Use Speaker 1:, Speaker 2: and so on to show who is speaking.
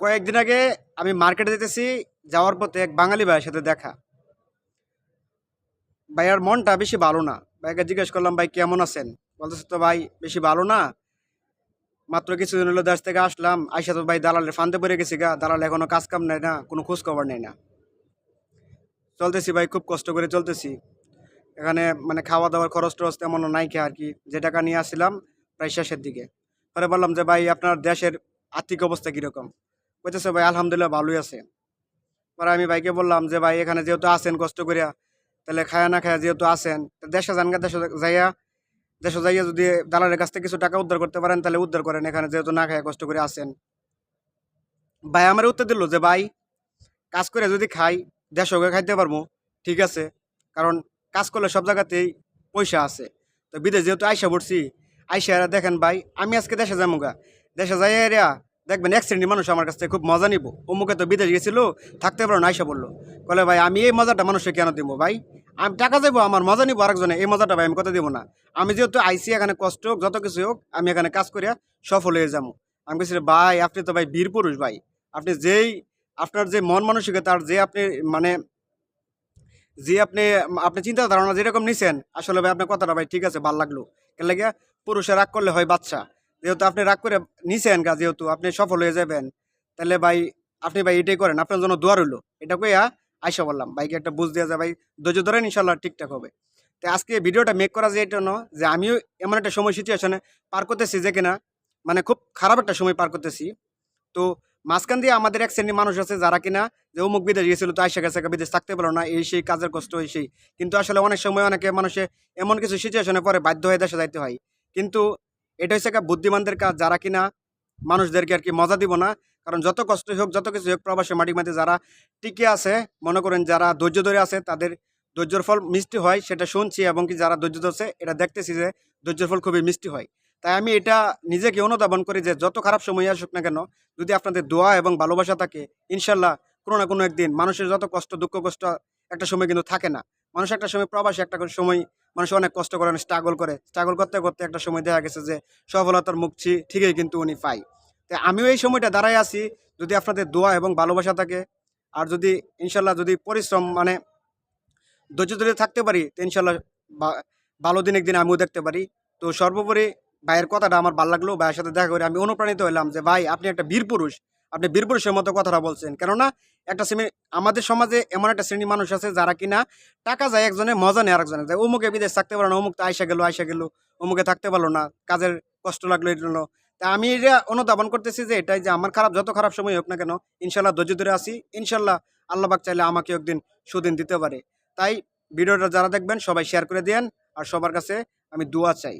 Speaker 1: কয়েকদিন আগে আমি মার্কেটে যেতেছি, যাওয়ার পথে এক বাঙালি ভাইয়ের সাথে দেখা। ভাইয়ার মনটা বেশি ভালো না। ভাইকে জিজ্ঞেস করলাম, ভাই, কেমন আছেন? বলতেছে, তো ভাই, বেশি ভালো না। মাত্র কিছুদিন হলো দেশ থেকে আসলাম। আইসা তো ভাই দালালের ফান্দে পড়ে গেছি গা। দালাল এখনও কাজ কাম নেয় না, কোনো খোঁজ খবর নেই না। চলতেছি ভাই, খুব কষ্ট করে চলতেছি। এখানে মানে খাওয়া দাওয়ার খরচ টরচ তেমন নাই খেয়ে আর কি। যে টাকা নিয়ে আসছিলাম, প্রায় শেষের দিকে। পরে বললাম যে, ভাই, আপনার দেশের আর্থিক অবস্থা কীরকম? বলতেছে ভাই আলহামদুলিল্লাহ ভালোই আছে। পরে আমি ভাইকে বললাম যে ভাই এখানে যেহেতু আসেন কষ্ট করিয়া তাহলে খায়া না খায়া যেহেতু আসেন দেশে যান গা, দেশে যাইয়া দেশে যাইয়া যদি দালালের কাছ থেকে কিছু টাকা উদ্ধার করতে পারেন তাহলে উদ্ধার করেন এখানে যেহেতু না খায়া কষ্ট করে আসেন ভাই আমার উত্তর দিল যে ভাই কাজ করে যদি খাই দেশকে খাইতে পারব ঠিক আছে কারণ কাজ করলে সব জায়গাতেই পয়সা আছে। তো বিদেশ যেহেতু আইসা পড়ছি আইসা দেখেন ভাই আমি আজকে দেশে যাব গা। দেশে যাই এরা দেখবেন এক শ্রেণির মানুষ আমার কাছ থেকে খুব মজা নিব। অমুকে তো বিদেশ গেছিল, থাকতে পারো না বলল। বলে ভাই, আমি এই মজাটা মানুষকে কেন দিব, ভাই? আমি টাকা যাব আমার মজা নিবো আরেকজনে, এই মজাটা ভাই আমি কথা দিব না? আমি যেহেতু আইসি, এখানে কষ্ট হোক, যত কিছু হোক, আমি এখানে কাজ করিয়া সফল হয়ে যাব। আমি বলছি ভাই, আপনি তো ভাই বীর পুরুষ, ভাই। আপনি যেই, আপনার যে মন মানসিকতা মানসিকতার যে আপনি মানে যে আপনি আপনি চিন্তা ধারণা যেরকম নিছেন, আসলে ভাই আপনার কথাটা ভাই ঠিক আছে, ভালো লাগল। কেন লাগে পুরুষে রাগ করলে হয় বাচ্চা। যেহেতু আপনি রাগ করে নিছেন গা, যেহেতু আপনি সফল হয়ে যাবেন, তাহলে ভাই আপনি ভাই এটাই করেন, আপনার জন্য দোয়ার হইল এটা কইয়া আইসা বললাম, ভাইকে একটা বুঝ দেওয়া যায়, ভাই ধৈর্য ধরেন ইনশাল্লাহ ঠিকঠাক হবে। তো আজকে ভিডিওটা মেক করা যায় জন্য যে আমিও এমন একটা সময় সিচুয়েশনে পার করতেছি যে কিনা মানে খুব খারাপ একটা সময় পার করতেছি। তো মাঝখান দিয়ে আমাদের এক শ্রেণির মানুষ আছে যারা কিনা, যে অমুক বিদেশ গেছিল তো আইসা গেছে বিদেশ থাকতে পারল না, এই সেই কাজের কষ্ট, এই সেই। কিন্তু আসলে অনেক সময় অনেকে মানুষে এমন কিছু সিচুয়েশনে পরে বাধ্য হয়ে দেশে যাইতে হয়। কিন্তু এটা হচ্ছে একটা বুদ্ধিমানদের কাজ, যারা কিনা মানুষদেরকে আর কি মজা দিব না। কারণ যত কষ্টই হোক, যত কিছু হোক, প্রবাসী মাটি মাটি যারা টিকে আছে, মনে করেন যারা ধৈর্য ধরে আছে, তাদের ধৈর্যর ফল মিষ্টি হয়, সেটা শুনছি এবং কি যারা ধৈর্য ধরছে, এটা দেখতেছি যে ধৈর্যের ফল খুবই মিষ্টি হয়। তাই আমি এটা নিজেকে অনুধাবন করি যে যত খারাপ সময় আসুক না কেন, যদি আপনাদের দোয়া এবং ভালোবাসা থাকে, ইনশাল্লাহ কোনো না কোনো একদিন মানুষের যত কষ্ট, দুঃখ, কষ্ট একটা সময় কিন্তু থাকে না। মানুষ একটা সময় প্রবাসী, একটা সময় মানুষ অনেক কষ্ট করে, অনেক স্ট্রাগল করে। স্ট্রাগল করতে করতে একটা সময় দেখা গেছে যে সফলতার মুখছি ঠিকই কিন্তু উনি পাই তাই আমিও এই সময়টা দাঁড়াই আছি, যদি আপনাদের দোয়া এবং ভালোবাসা থাকে, আর যদি ইনশাল্লাহ যদি পরিশ্রম মানে ধৈর্য ধরে থাকতে পারি, তো ইনশাল্লাহ ভালো দিন একদিন আমিও দেখতে পারি। তো সর্বোপরি ভাইয়ের কথাটা আমার ভালো লাগল, ভাইয়ের সাথে দেখা করে আমি অনুপ্রাণিত হলাম যে, ভাই, আপনি একটা বীর পুরুষ। আপনি বীর পুরুষের মতো কথাটা বলছেন। কেননা একটা শ্রেণি, আমাদের সমাজে এমন একটা শ্রেণি মানুষ আছে যারা কিনা টাকা যায় একজনে, মজা নেয় আরেকজনে। যায় অমুকে বিদেশ থাকতে পারল না, অমুক তো আইসা গেলো আইসা গেলো, অমুকে থাকতে পারল না, কাজের কষ্ট লাগল জন্য। তা আমি এটা অনুধাবন করতেছি যে এটাই যে আমার খারাপ, যত খারাপ সময় হোক না কেন, ইনশাল্লাহ ধৈর্য ধরে আসি। ইনশাল্লাহ আল্লাহবাক চাইলে আমাকে একদিন সুদিন দিতে পারে। তাই ভিডিওটা যারা দেখবেন সবাই শেয়ার করে দেন আর সবার কাছে আমি দোয়া চাই।